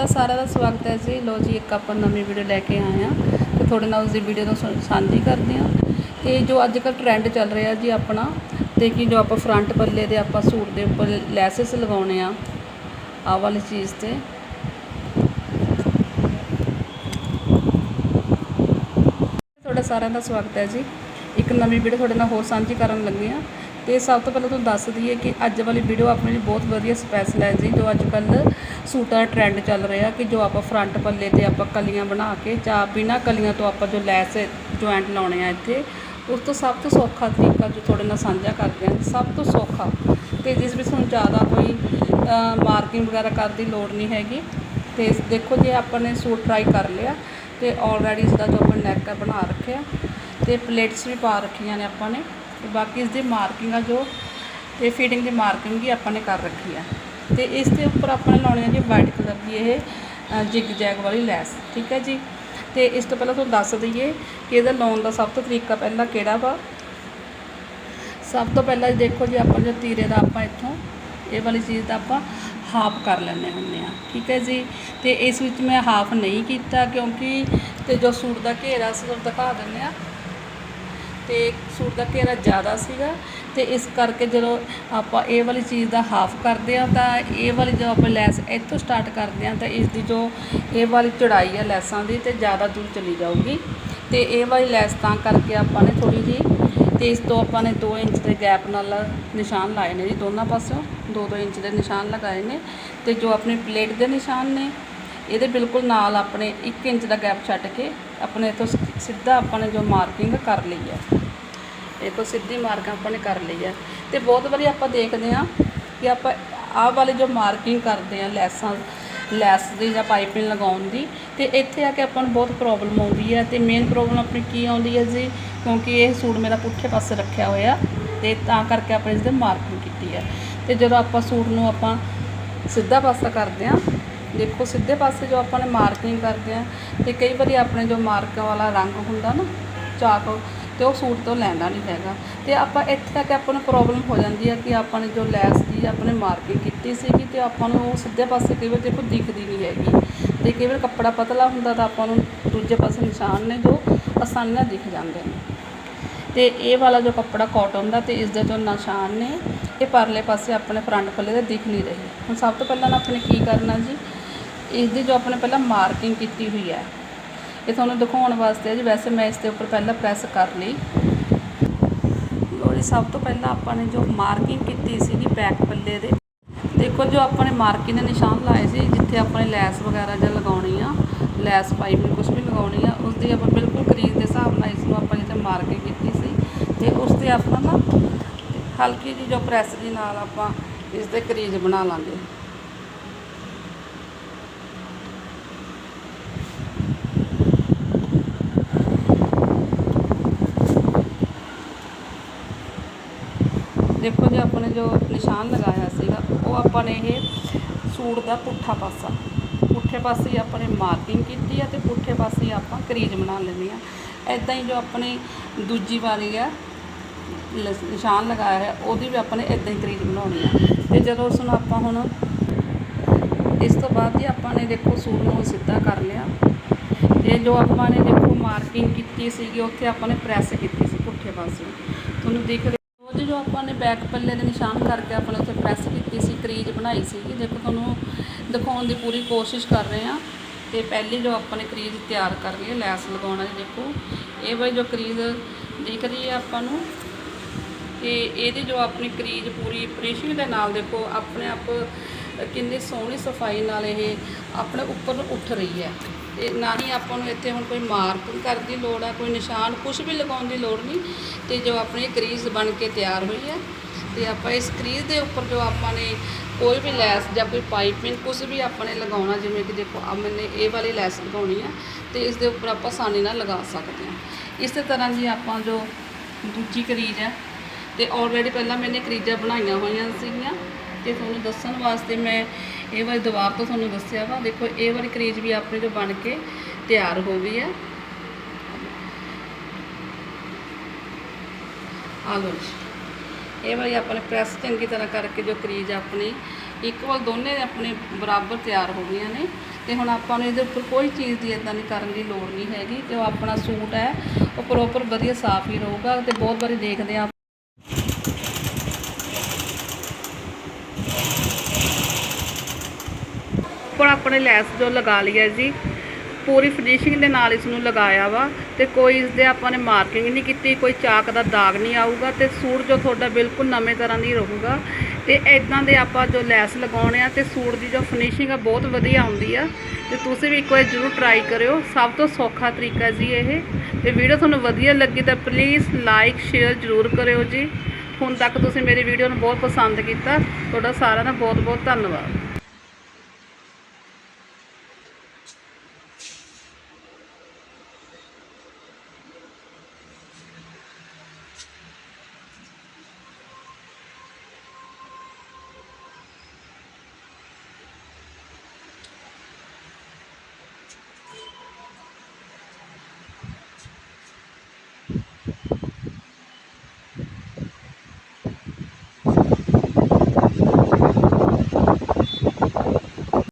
ਤੁਹਾਡਾ ਸਾਰਿਆਂ ਦਾ ਸਵਾਗਤ ਹੈ ਜੀ। ਲੋ ਜੀ, ਇੱਕ ਆਪਾਂ ਨਵੀਂ ਵੀਡੀਓ ਲੈ ਕੇ ਆਏ ਹਾਂ ਤੇ ਤੁਹਾਡੇ ਨਾਲ ਉਸ ਦੀ ਵੀਡੀਓ ਨੂੰ ਸਾਂਝੀ ਕਰਦੇ ਹਾਂ। ਤੇ ਜੋ ਅੱਜ ਕੱਲ੍ਹ ਟ੍ਰੈਂਡ ਚੱਲ ਰਿਹਾ ਜੀ ਆਪਣਾ ਤੇ ਕਿ ਜੋ ਆਪਾਂ ਫਰੰਟ ਪੱਲੇ ਦੇ ਆਪਾਂ ਸੂਟ ਦੇ ਉੱਪਰ ਲੈਸਸ ਲਗਾਉਣੇ ਆ, ਆਹ ਵਾਲੀ ਚੀਜ਼ ਤੇ। ਤੁਹਾਡਾ ਸਾਰਿਆਂ ਦਾ ਸਵਾਗਤ ਹੈ ਜੀ। ਇੱਕ ਨਵੀਂ ਵੀਡੀਓ ਤੁਹਾਡੇ ਨਾਲ ਹੋਰ ਸਾਂਝੀ ਕਰਨ ਲੱਗੇ ਆ ਤੇ ਸਭ ਤੋਂ ਪਹਿਲਾਂ ਤੁਹਾਨੂੰ ਦੱਸ ਦਈਏ ਕਿ ਅੱਜ ਵਾਲੀ ਵੀਡੀਓ ਆਪਣੇ ਲਈ ਬਹੁਤ ਵਧੀਆ ਸਪੈਸ਼ਲ ਹੈ ਜੀ, ਜੋ ਅੱਜ ਕੱਲ੍ਹ ਸੂਟਾਂ ਦਾ ਟ੍ਰੈਂਡ ਚੱਲ ਰਿਹਾ ਕਿ ਜੋ ਆਪਾਂ ਫਰੰਟ ਪੱਲੇ ਤੇ ਆਪਾਂ ਕਲੀਆਂ ਬਣਾ ਕੇ ਜਾਂ ਬਿਨਾਂ ਕਲੀਆਂ ਤੋਂ ਆਪਾਂ ਜੋ ਲੈਸ ਜੁਆਇੰਟ ਲਾਉਣੇ ਆ ਇੱਥੇ, ਉਸ ਤੋਂ ਸਭ ਤੋਂ ਸੌਖਾ ਤਰੀਕਾ ਜੋ ਤੁਹਾਡੇ ਨਾਲ ਸਾਂਝਾ ਕਰਦੇ ਹਾਂ, ਸਭ ਤੋਂ ਸੌਖਾ ਤੇ ਜਿਸ ਵਿੱਚ ਤੁਹਾਨੂੰ ਜ਼ਿਆਦਾ ਕੋਈ ਮਾਰਕਿੰਗ ਵਗੈਰਾ ਕਰਨ ਦੀ ਲੋੜ ਨਹੀਂ ਹੈਗੀ ਤੇ ਦੇਖੋ ਜੇ ਆਪਾਂ ਨੇ ਸੂਟ ਟਰਾਈ ਕਰ ਲਿਆ ਤੇ ਆਲਰੇਡੀ ਇਸ ਦਾ ਜੋ ਆਪਾਂ ਨੈਕ ਹੈ ਬਣਾ ਰੱਖਿਆ ਤੇ ਪਲੇਟਸ ਵੀ ਪਾ ਰੱਖੀਆਂ ਨੇ ਆਪਾਂ ਨੇ। ਤੇ ਬਾਕੀ ਇਸ ਦੀ ਮਾਰਕਿੰਗ ਆ ਜੋ ਤੇ ਫਿਟਿੰਗ ਦੀ ਮਾਰਕਿੰਗ ਵੀ ਆਪਾਂ ਨੇ ਕਰ ਰੱਖੀ ਆ। ਤੇ ਇਸ ਦੇ ਉੱਪਰ ਆਪਾਂ ਨੇ ਲਾਉਣੀ ਆ ਜੀ ਵਾਈਟ ਕਲਰ ਦੀ ਇਹ ਜਿਗ ਜੈਗ ਵਾਲੀ ਲੈਸ, ਠੀਕ ਹੈ ਜੀ? ਤੇ ਇਸ ਤੋਂ ਪਹਿਲਾਂ ਤੁਹਾਨੂੰ ਦੱਸ ਦਈਏ ਕਿ ਇਹਦਾ ਲਾਉਣ ਦਾ ਸਭ ਤੋਂ ਤਰੀਕਾ ਪਹਿਲਾਂ ਕਿਹੜਾ ਵਾ? ਸਭ ਤੋਂ ਪਹਿਲਾਂ ਦੇਖੋ ਜੀ ਆਪਾਂ ਜੋ ਤੀਰੇ ਦਾ ਆਪਾਂ ਇੱਥੋਂ ਇਹ ਵਾਲੀ ਚੀਜ਼ ਦਾ ਆਪਾਂ ਹਾਫ ਕਰ ਲੈਂਦੇ ਹੁੰਦੇ ਆ, ਠੀਕ ਹੈ ਜੀ? ਤੇ ਇਸ ਵਿੱਚ ਮੈਂ ਹਾਫ ਨਹੀਂ ਕੀਤਾ ਕਿਉਂਕਿ ਤੇ ਜੋ ਸੂਟ ਦਾ ਘੇਰਾ ਅਸੀਂ ਤੁਹਾਨੂੰ ਦਿਖਾ ਦਿੰਦੇ ਆ ਤੇ ਸੂਟ ਦਾ ਘੇਰਾ ਜ਼ਿਆਦਾ ਸੀਗਾ ਤੇ ਇਸ ਕਰਕੇ ਜਦੋਂ ਆਪਾਂ ਇਹ ਵਾਲੀ ਚੀਜ਼ ਦਾ ਹਾਫ ਕਰਦੇ ਆ ਤਾਂ ਇਹ ਵਾਲੀ ਜਦੋਂ ਆਪਾਂ ਲੈਸ ਇੱਥੋਂ ਸਟਾਰਟ ਕਰਦੇ ਆ ਤਾਂ ਇਸ ਦੀ ਜੋ ਇਹ ਵਾਲੀ ਚੜਾਈ ਆ ਲੈਸਾਂ ਦੀ ਤੇ ਜ਼ਿਆਦਾ ਦੂਰ ਚਲੀ ਜਾਊਗੀ। ਤੇ ਇਹ ਵਾਲੀ ਲੈਸ ਤਾਂ ਕਰਕੇ ਆਪਾਂ ਨੇ ਥੋੜੀ ਜੀ ਤੇ ਇਸ ਤੋਂ ਆਪਾਂ ਨੇ 2 ਇੰਚ ਦੇ ਗੈਪ ਨਾਲ ਨਿਸ਼ਾਨ ਲਾਏ ਨੇ ਜੀ ਦੋਨਾਂ ਪਾਸਿਓਂ। 2-2 ਇੰਚ ਦੇ ਨਿਸ਼ਾਨ ਲਗਾਏ ਨੇ ਤੇ ਜੋ ਆਪਣੀ ਪਲੇਟ ਦੇ ਨਿਸ਼ਾਨ ਨੇ, ਇਹਦੇ ਬਿਲਕੁਲ ਨਾਲ ਆਪਣੇ 1 ਇੰਚ ਦਾ ਗੈਪ ਛੱਡ ਕੇ ਆਪਣੇ ਇੱਥੋਂ ਸਿ- ਸਿੱਧਾ ਆਪਾਂ ਨੇ ਜੋ ਮਾਰਕਿੰਗ ਕਰ ਲਈ ਹੈ। ਇਹ ਤੋਂ ਸਿੱਧੀ ਮਾਰਕਿੰਗ ਆਪਾਂ ਨੇ ਕਰ ਲਈ ਹੈ। ਤੇ ਬਹੁਤ ਵਾਰੀ ਆਪਾਂ ਦੇਖਦੇ ਹਾਂ ਕਿ ਆਪਾਂ ਆਹ ਵਾਲੀ ਜੋ ਮਾਰਕਿੰਗ ਕਰਦੇ ਆ ਲੈਸਾਂ, ਲੈਸ ਦੀ ਜਾਂ ਪਾਈਪਿੰਗ ਲਗਾਉਣ ਦੀ, ਤੇ ਇੱਥੇ ਆ ਕੇ ਆਪਾਂ ਨੂੰ ਬਹੁਤ ਪ੍ਰੋਬਲਮ ਆਉਂਦੀ ਹੈ। ਤੇ ਮੇਨ ਪ੍ਰੋਬਲਮ ਆਪਣੀ ਕੀ ਆਉਂਦੀ ਹੈ ਜੀ? ਕਿਉਂਕਿ ਇਹ ਸੂਟ ਮੇਰਾ ਪੁੱਠੇ ਪਾਸੇ ਰੱਖਿਆ ਹੋਇਆ, ਤੇ ਤਾਂ ਕਰਕੇ ਆਪਾਂ ਇਸ ਦੇ ਮਾਰਕਿੰਗ ਕੀਤੀ ਹੈ। ਤੇ ਜਦੋਂ ਆਪਾਂ ਸੂਟ ਨੂੰ ਆਪਾਂ ਸਿੱਧਾ ਪਾਸਾ ਕਰਦੇ ਆ ਦੇਖੋ ਸਿੱਧੇ ਪਾਸੇ ਜੋ ਆਪਾਂ ਨੇ ਮਾਰਕਿੰਗ ਕਰਦੇ ਆ ਤੇ ਕਈ ਵਾਰੀ ਆਪਣੇ ਜੋ ਮਾਰਕ ਵਾਲਾ ਰੰਗ ਹੁੰਦਾ ਨਾ ਚਾਕ, ਤੇ ਉਹ ਸੂਟ ਤੋਂ ਲੈਂਦਾ ਨਹੀਂ ਹੈਗਾ। ਤੇ ਆਪਾਂ ਇੱਥੇ ਤੱਕ ਆਪਾਂ ਨੂੰ ਪ੍ਰੋਬਲਮ ਹੋ ਜਾਂਦੀ ਹੈ ਕਿ ਆਪਾਂ ਨੇ ਜੋ ਲੈਸ ਦੀ ਆਪਣੇ ਮਾਰਕਿੰਗ ਕੀਤੀ ਸੀਗੀ ਤੇ ਆਪਾਂ ਨੂੰ ਉਹ ਸਿੱਧੇ ਪਾਸੇ ਕਈ ਵਾਰ ਦੇਖੋ ਦਿਖਦੀ ਨਹੀਂ ਹੈਗੀ। ਤੇ ਕਈ ਵਾਰ ਕੱਪੜਾ ਪਤਲਾ ਹੁੰਦਾ ਤਾਂ ਆਪਾਂ ਨੂੰ ਦੂਜੇ ਪਾਸੇ ਨਿਸ਼ਾਨ ਨੇ ਜੋ ਆਸਾਨੀ ਨਾਲ ਦਿਖ ਜਾਂਦੇ ਨੇ। ਤੇ ਇਹ ਵਾਲਾ ਜੋ ਕੱਪੜਾ ਕਾਟਨ ਦਾ ਤੇ ਇਸ ਦੇ ਜੋ ਨਿਸ਼ਾਨ ਨੇ, ਇਹ ਪਰਲੇ ਪਾਸੇ ਆਪਣੇ ਫਰੰਟ ਪੱਲੇ ਦੇ ਦਿਖ ਨਹੀਂ ਰਹੇ। ਹੁਣ ਸਭ ਤੋਂ ਪਹਿਲਾਂ ਨਾ ਨੇ ਕੀ ਕਰਨਾ ਜੀ? ਇਸ ਦੀ ਜੋ ਆਪਣੇ ਪਹਿਲਾਂ ਮਾਰਕਿੰਗ ਕੀਤੀ ਹੋਈ ਹੈ, ਇਹ ਤੁਹਾਨੂੰ ਦਿਖਾਉਣ ਵਾਸਤੇ ਜੀ। ਵੈਸੇ ਮੈਂ ਇਸ ਦੇ ਉੱਪਰ ਪਹਿਲਾਂ ਪ੍ਰੈਸ ਕਰ ਲਈ। ਲੋ ਜੀ, ਸਭ ਤੋਂ ਪਹਿਲਾਂ ਆਪਾਂ ਨੇ ਜੋ ਮਾਰਕਿੰਗ ਕੀਤੀ ਸੀਗੀ ਬੈਕ ਪੱਲੇ ਦੇ, ਦੇਖੋ ਜੋ ਆਪਾਂ ਨੇ ਮਾਰਕਿੰਗ ਦੇ ਨਿਸ਼ਾਨ ਲਾਏ ਸੀ, ਜਿੱਥੇ ਆਪਾਂ ਨੇ ਲੈਸ ਵਗੈਰਾ ਜਾਂ ਲਗਾਉਣੀ ਆ, ਲੈਸ ਪਾਈਪਿੰਗ ਕੁਝ ਵੀ ਲਗਾਉਣੀ ਆ ਉਸ ਦੀ ਆਪਾਂ ਬਿਲਕੁਲ ਕਰੀਜ਼ ਦੇ ਹਿਸਾਬ ਨਾਲ ਇਸ ਨੂੰ ਆਪਾਂ ਜਿੱਥੇ ਮਾਰਕਿੰਗ ਕੀਤੀ ਸੀ। ਤੇ ਉਸ ਤੇ ਆਪਾਂ ਨਾ ਹਲਕੀ ਜਿਹੀ ਜੋ ਪ੍ਰੈਸ ਦੇ ਨਾਲ ਆਪਾਂ ਇਸ ਦੇ ਕਰੀਜ਼ ਬਣਾ ਲਾਂਗੇ। ਦੇਖੋ ਜੀ ਆਪਾਂ ਨੇ ਜੋ ਨਿਸ਼ਾਨ ਲਗਾਇਆ ਸੀਗਾ, ਉਹ ਆਪਾਂ ਨੇ ਇਹ ਸੂਟ ਦਾ ਪੁੱਠਾ ਪਾਸਾ। ਪੁੱਠੇ ਪਾਸੇ ਆਪਾਂ ਨੇ ਮਾਰਕਿੰਗ ਕੀਤੀ ਆ ਤੇ ਪੁੱਠੇ ਪਾਸੇ ਆਪਾਂ ਕਰੀਜ਼ ਬਣਾ ਲੈਣੀ ਆ। ਐਦਾਂ ਹੀ ਜੋ ਆਪਣੇ ਦੂਜੀ ਵਾਰੀ ਆ, ਲ- ਨਿਸ਼ਾਨ ਲਗਾਇਆ ਹੈ ਉਹਦੀ ਵੀ ਆਪਾਂ ਨੇ ਐਦਾਂ ਹੀ ਕਰੀਜ਼ ਬਣਾਉਣੀ ਆ। ਤੇ ਜਦੋਂ ਉਸ ਨੂੰ ਆਪਾਂ ਹੁਣ ਇਸ ਤੋਂ ਬਾਅਦ ਜੀ ਆਪਾਂ ਨੇ ਦੇਖੋ ਸੂਟ ਨੂੰ ਸਿੱਧਾ ਕਰ ਲਿਆ। ਤੇ ਜੋ ਆਪਾਂ ਨੇ ਦੇਖੋ ਮਾਰਕਿੰਗ ਕੀਤੀ ਸੀਗੀ, ਉੱਥੇ ਆਪਾਂ ਨੇ ਪ੍ਰੈਸ ਕੀਤੀ ਸੀ ਪੁੱਠੇ ਪਾਸੇ। ਤੁਹਾਨੂੰ ਦਿਖ ਰਿਹਾ ਜੋ ਆਪਾਂ ਨੇ ਬੈਕ ਪੱਲੇ ਦੇ ਨਿਸ਼ਾਨ ਕਰਕੇ ਆਪਾਂ ਨੇ ਉੱਥੇ ਪ੍ਰੈਸ ਕੀਤੀ ਸੀ ਕਰੀਜ਼ ਬਣਾਈ ਸੀਗੀ ਦੇਖੋ ਤੁਹਾਨੂੰ ਦਿਖਾਉਣ ਦੀ ਪੂਰੀ ਕੋਸ਼ਿਸ਼ ਕਰ ਰਹੇ ਆ ਤੇ ਪਹਿਲੀ ਜੋ ਆਪਾਂ ਨੇ ਕਰੀਜ਼ ਤਿਆਰ ਕਰ ਲਈ ਲੈਸ ਲਗਾਉਣਾ ਜੀ ਦੇਖੋ। ਇਹ ਵਾਲੀ ਜੋ ਕਰੀਜ਼ ਦਿਖ ਰਹੀ ਹੈ ਆਪਾਂ ਨੂੰ, ਤੇ ਇਹਦੀ ਜੋ ਆਪਣੀ ਕਰੀਜ਼ ਪੂਰੀ ਫਿਨਿਸ਼ਿੰਗ ਦੇ ਨਾਲ ਦੇਖੋ, ਆਪਣੇ ਆਪ ਕਿੰਨੀ ਸੋਹਣੀ ਸਫ਼ਾਈ ਨਾਲ ਇਹ ਆਪਣੇ ਉੱਪਰ ਨੂੰ ਉੱਠ ਰਹੀ ਹੈ। ਤੇ ਨਾ ਹੀ ਆਪਾਂ ਨੂੰ ਇੱਥੇ ਹੁਣ ਕੋਈ ਮਾਰਕਿੰਗ ਕਰਨ ਦੀ ਲੋੜ ਹੈ ਕੋਈ ਨਿਸ਼ਾਨ ਕੁਝ ਵੀ ਲਗਾਉਣ ਦੀ ਲੋੜ ਨਹੀਂ। ਤੇ ਜੋ ਆਪਣੀ ਕਰੀਜ਼ ਬਣ ਕੇ ਤਿਆਰ ਹੋਈ ਹੈ ਤੇ ਆਪਾਂ ਇਸ ਕਰੀਜ਼ ਦੇ ਉੱਪਰ ਜੋ ਆਪਾਂ ਨੇ ਕੋਈ ਵੀ ਲੈਸ ਜਾਂ ਕੋਈ ਪਾਈਪਿੰਗ ਕੁਝ ਵੀ ਆਪਾਂ ਨੇ ਲਗਾਉਣਾ, ਜਿਵੇਂ ਕਿ ਦੇਖੋ ਆ ਮੈਨੇ ਇਹ ਵਾਲੀ ਲੈਸ ਲਗਾਉਣੀ ਆ, ਤੇ ਇਸ ਦੇ ਉੱਪਰ ਆਪਾਂ ਆਸਾਨੀ ਨਾਲ ਲਗਾ ਸਕਦੇ ਹਾਂ ਇਸੇ ਤਰ੍ਹਾਂ ਜੀ ਆਪਾਂ ਜੋ ਦੂਜੀ ਕਰੀਜ਼ ਹੈ ਤੇ ਆਲਰੇਡੀ ਪਹਿਲਾਂ ਮੈਨੇ ਕਰੀਜ਼ਾਂ ਬਣਾਈਆਂ ਹੋਈਆਂ ਸੀਗੀਆਂ ਤੇ ਤੁਹਾਨੂੰ ਦੱਸਣ ਵਾਸਤੇ ਮੈਂ ਇਹ ਵਾਲੀ ਦੁਬਾਰ ਤੋਂ ਤੁਹਾਨੂੰ ਦੱਸਿਆ ਵਾ। ਦੇਖੋ, ਇਹ ਵਾਲੀ ਕਰੀਜ਼ ਵੀ ਆਪਣੇ ਜੋ ਬਣ ਕੇ ਤਿਆਰ ਹੋ ਗਈ ਹੈ ਆ ਇਹ ਵਾਲੀ ਆਪਾਂ ਨੇ ਪ੍ਰੈਸ ਚੰਗੀ ਤਰ੍ਹਾਂ ਕਰਕੇ ਜੋ ਕਰੀਜ਼ ਆਪਣੀ ਇਕੁਅਲ ਦੋਨੇ ਆਪਣੇ ਬਰਾਬਰ ਤਿਆਰ ਹੋ ਗਈਆਂ ਨੇ। ਤੇ ਹੁਣ ਆਪਾਂ ਨੂੰ ਇਹਦੇ ਉੱਪਰ ਕੋਈ ਚੀਜ਼ ਦੀ ਇਦਾਂ ਦੀ ਕਰਨ ਦੀ ਲੋੜ ਨਹੀਂ ਹੈਗੀ। ਤੇ ਉਹ ਆਪਣਾ ਸੂਟ ਹੈ, ਉਹ ਪ੍ਰੋਪਰ ਵਧੀਆ ਸਾਫ਼ ਹੀ ਰਹੂਗਾ ਤੇ ਬਹੁਤ ਵਾਰੀ ਦੇਖਦੇ ਆ ਆਪਣੇ ਲੈਸ ਜੋ ਲਗਾ ਲਈ ਹੈ ਜੀ, ਪੂਰੀ ਫਿਨਿਸ਼ਿੰਗ ਦੇ ਨਾਲ ਇਸ ਨੂੰ ਲਗਾਇਆ ਵਾ ਤੇ ਕੋਈ ਇਸ ਦੇ ਆਪਾਂ ਨੇ ਮਾਰਕਿੰਗ ਨਹੀਂ ਕੀਤੀ, ਕੋਈ ਚਾਕ ਦਾ ਦਾਗ ਨਹੀਂ ਆਊਗਾ ਤੇ ਸੂਟ ਜੋ ਤੁਹਾਡਾ ਬਿਲਕੁਲ ਨਵੇਂ ਤਰ੍ਹਾਂ ਦੀ ਰਹੂਗਾ ਤੇ ਇਦਾਂ ਦੇ ਆਪਾਂ ਜੋ ਲੈਸ ਲਗਾਉਣੇ ਆ ਤੇ ਸੂਟ ਦੀ ਜੋ ਫਿਨਿਸ਼ਿੰਗ ਆ ਬਹੁਤ ਵਧੀਆ ਆਉਂਦੀ ਆ ਤੇ ਤੁਸੀਂ ਵੀ ਇੱਕ ਵਾਰ ਜ਼ਰੂਰ ਟਰਾਈ ਕਰਿਓ, ਸਭ ਤੋਂ ਸੌਖਾ ਤਰੀਕਾ ਜੀ ਇਹ ਤੇ ਵੀਡੀਓ ਤੁਹਾਨੂੰ ਵਧੀਆ ਲੱਗੀ ਤਾਂ ਪਲੀਜ਼ ਲਾਈਕ ਸ਼ੇਅਰ ਜ਼ਰੂਰ ਕਰਿਓ ਜੀ। ਹੁਣ ਤੱਕ ਤੁਸੀਂ ਮੇਰੀ ਵੀਡੀਓ ਨੂੰ ਬਹੁਤ ਪਸੰਦ ਕੀਤਾ, ਤੁਹਾਡਾ ਸਾਰਿਆਂ ਦਾ ਬਹੁਤ ਬਹੁਤ ਧੰਨਵਾਦ।